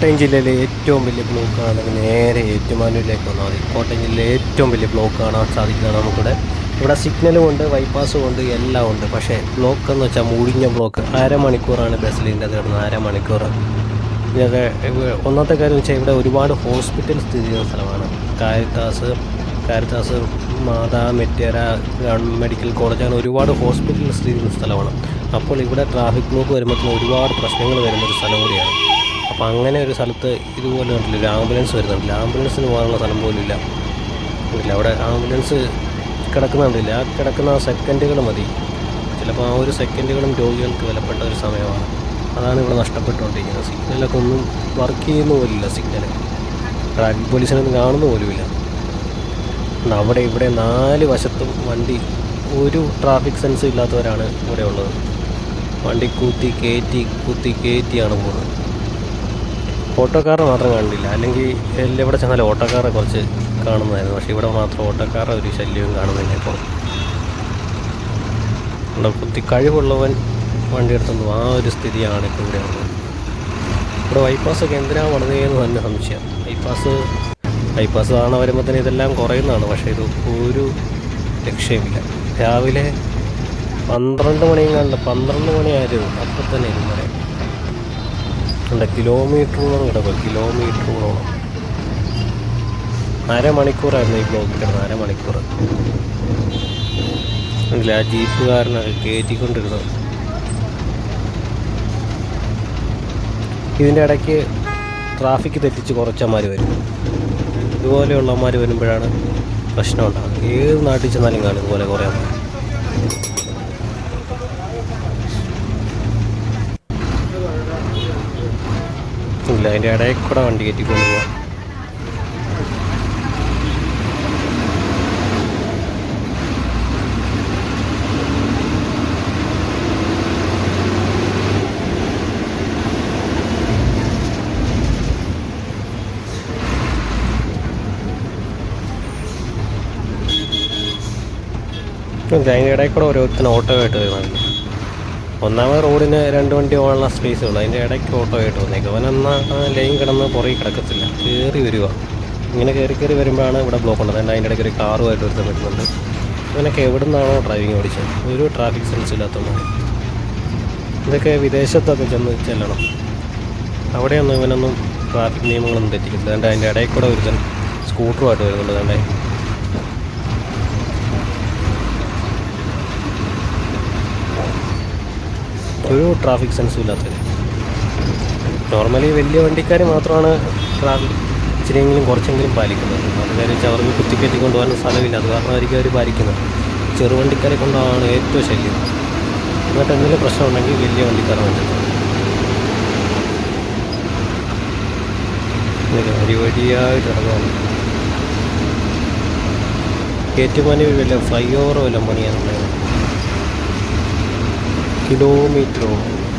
കോട്ടയം ജില്ലയിലെ ഏറ്റവും വലിയ ബ്ലോക്ക് കാണണമെങ്കിൽ നേരെ ഏറ്റുമാനൂരിലേക്ക് വന്നാൽ മതി. കോട്ടയം ജില്ലയിലെ ഏറ്റവും വലിയ ബ്ലോക്ക് കാണാൻ സാധിക്കുന്നത് നമുക്കിവിടെ. ഇവിടെ സിഗ്നലും ഉണ്ട് ബൈപ്പാസും ഉണ്ട് എല്ലാം ഉണ്ട്. പക്ഷേ ബ്ലോക്ക് എന്ന് വെച്ചാൽ മുഴിഞ്ഞ ബ്ലോക്ക് അരമണിക്കൂറാണ് ബസ്സിലിന്റെ അത് കിടന്നത് അരമണിക്കൂർ. ഇതൊക്കെ ഒന്നാമത്തെ കാര്യം വെച്ചാൽ ഇവിടെ ഒരുപാട് ഹോസ്പിറ്റൽ സ്ഥിതി ചെയ്യുന്ന സ്ഥലമാണ്. Caritas Caritas Mata Mater medical college അങ്ങനെ ഒരുപാട് ഹോസ്പിറ്റൽ സ്ഥിതി ചെയ്യുന്ന സ്ഥലമാണ്. അപ്പോൾ ഇവിടെ ട്രാഫിക് ബ്ലോക്ക് വരുമ്പോൾ ഒരുപാട് പ്രശ്നങ്ങൾ വരുന്ന ഒരു സ്ഥലം കൂടിയാണ്. അപ്പോൾ അങ്ങനെ ഒരു സ്ഥലത്ത് ഇതുപോലെ ഉണ്ടല്ലോ ഒരു ആംബുലൻസ് വരുന്നുണ്ടല്ലോ. ആംബുലൻസിന് പോകാനുള്ള സ്ഥലം പോലും ഇല്ല. ഇല്ല അവിടെ ആംബുലൻസ് കിടക്കുന്നുണ്ടില്ല. ആ കിടക്കുന്ന സെക്കൻഡുകൾ മതി. ചിലപ്പോൾ ആ ഒരു സെക്കൻഡുകളും രോഗികൾക്ക് വിലപ്പെട്ട ഒരു സമയമാണ്. അതാണ് ഇവിടെ നഷ്ടപ്പെട്ടുകൊണ്ടിരിക്കുന്നത്. സിഗ്നലൊക്കെ ഒന്നും വർക്ക് ചെയ്യുന്ന പോലില്ല സിഗ്നൽ ട്രാഫിക് പോലീസിനൊന്നും കാണുന്ന പോലുമില്ല അവിടെ ഇവിടെ നാല് വശത്തും വണ്ടി ഒരു ട്രാഫിക് സെൻസ് ഇല്ലാത്തവരാണ് ഇവിടെ ഉള്ളത് വണ്ടി കൂത്തി കയറ്റി കുത്തി കയറ്റിയാണ് പോകുന്നത്. ഓട്ടോക്കാരെ മാത്രം കണ്ടില്ല. അല്ലെങ്കിൽ എവിടെ ചെന്നാലും ഓട്ടോക്കാരെ കുറച്ച് കാണുന്നതായിരുന്നു. പക്ഷേ ഇവിടെ മാത്രം ഓട്ടോക്കാരുടെ ഒരു ശല്യവും കാണുന്നില്ല ഇപ്പോൾ. ഇവിടെ കുത്തി കഴിവുള്ളവൻ വണ്ടി എടുത്തുന്നു ആ ഒരു സ്ഥിതിയാണ് ഇപ്പോൾ ഇവിടെ ഉള്ളത്. ഇവിടെ ബൈപ്പാസൊക്കെ എന്തിനാണ് വളരുകയെന്ന് തന്നെ സംശയം. ബൈപ്പാസ് ബൈപ്പാസ് കാണാൻ വരുമ്പോൾ തന്നെ ഇതെല്ലാം കുറയുന്നതാണ്. പക്ഷേ ഇത് ഒരു രക്ഷയുമില്ല. രാവിലെ പന്ത്രണ്ട് മണിയും കണ്ട് പന്ത്രണ്ട് മണിയായിരുന്നു അപ്പം തന്നെ പറയാം ഉണ്ട് കിലോമീറ്ററോളം കിടക്കും കിലോമീറ്ററോളം. അരമണിക്കൂറായിരുന്നു ഈ ബ്ലോക്ക് കിടന്നത്. അരമണിക്കൂർ. അല്ല? ആ ജീപ്പുകാരനൊക്കെ കയറ്റിക്കൊണ്ടിരുന്നത്. ഇതിന്റെ ഇടയ്ക്ക് ട്രാഫിക് തെറ്റിച്ച് കുറച്ചന്മാർ വരും. ഇതുപോലെയുള്ളമാർ വരുമ്പോഴാണ് പ്രശ്നം ഉണ്ടാകുന്നത്. ഏത് നാട്ടിൽ ചെന്നാലും കാണും ഇതുപോലെ കുറേ അമ്മ ഇല്ല. അതിന്റെ ഇടയിൽ കൂടെ വണ്ടി കയറ്റിക്കൊണ്ട് പോവാം അതിന്റെ ഇടയിൽ കൂടെ ഓരോരുത്തരും ഓട്ടോ ആയിട്ട് വരുന്നുണ്ട്. ഒന്നാമത് റോഡിന് രണ്ട് വണ്ടി പോകാനുള്ള സ്പേസേ ഉള്ളൂ. അതിന്റെ ഇടയ്ക്ക് ഓട്ടോ ആയിട്ട് വന്നേക്കും. അവനെന്നാ ലൈൻ കിടന്ന് പുറകെ കിടക്കത്തില്ല. കയറി വരിക. ഇങ്ങനെ കയറി കയറി വരുമ്പോഴാണ് ഇവിടെ ബ്ലോക്ക് ഉള്ളത്. അതിന്റെ ഇടയ്ക്ക് ഒരു കാറുമായിട്ട് ഒരുത്തം വരുന്നുണ്ട് ഇവനൊക്കെ എവിടെ നിന്നാണോ ഡ്രൈവിംഗ് ഓടിച്ചത്. ഒരു ട്രാഫിക് സെൻസ് ഇല്ലാത്തതാണ് ഇതൊക്കെ വിദേശത്തൊക്കെ ചെന്ന് ചെല്ലണം. അവിടെയൊന്നും ഇവനൊന്നും ട്രാഫിക് നിയമങ്ങളൊന്നും തെറ്റിക്കില്ല അതുകൊണ്ട് അതിന്റെ ഇടയിൽ കൂടെ ഒരുത്തൻ സ്കൂട്ടറുമായിട്ട് വരുന്നുണ്ട്. അതുകൊണ്ട് ഒരു ട്രാഫിക് സെൻസും ഇല്ലാത്തത്. നോർമലി വലിയ വണ്ടിക്കാർ മാത്രമാണ് ട്രാഫിക് ഇച്ചിരിയെങ്കിലും കുറച്ചെങ്കിലും പാലിക്കുന്നത്. അത് കാര്യം വെച്ചാൽ അവർക്ക് കുത്തിക്കയറ്റി കൊണ്ടുപോകാൻ സ്ഥലമില്ല. അത് കാരണമായിരിക്കും അവർ പാലിക്കുന്നത്. ചെറുവണ്ടിക്കാരെ കൊണ്ടാണ് ഏറ്റവും ശല്യം. എന്നിട്ട് എന്തെങ്കിലും പ്രശ്നം ഉണ്ടെങ്കിൽ വലിയ വണ്ടിക്കാരെ വേണ്ടത് വരി വരിയായിട്ട് ഇറങ്ങാൻ കയറ്റുമനി വല്ല ഫ്ലൈ ഓവർ വല്ല പണിയാനുണ്ടായിരുന്നു? કિલો